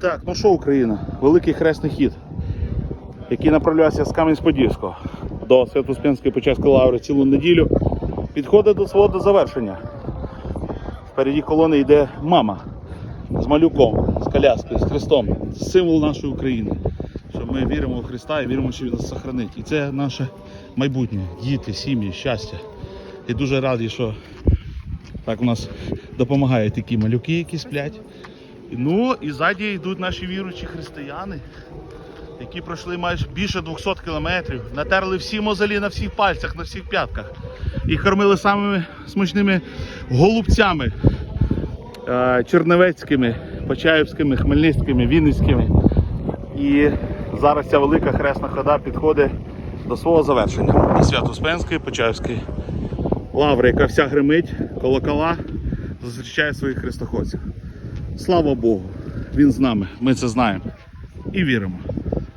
Так, ну що Україна? Великий хресний хід, який направлявся з Кам'янськ-Подільського до Свято-Успенської Почаської лаври цілу неділю, підходить до свого до завершення. Впереді колони йде мама з малюком, з коляскою, з хрестом. Це символ нашої України. Що ми віримо в Христа і віримо, що Він нас сохранить. І це наше майбутнє, діти, сім'ї, щастя. І дуже радий, що так у нас допомагають такі малюки, які сплять. Ну і ззаді йдуть наші віруючі християни, які пройшли майже більше 200 кілометрів, натерли всі мозолі на всіх пальцях, на всіх п'ятках. І кормили самими смачними голубцями е, черневецькими, почаївськими, хмельницькими, вінницькими. І зараз ця велика хресна хода підходить до свого завершення. До Свято-Успенської, Почаївської лаври, яка вся гримить, колокола, зустрічає своїх хрестоходців. Слава Богу, Він з нами, ми це знаємо. І віримо.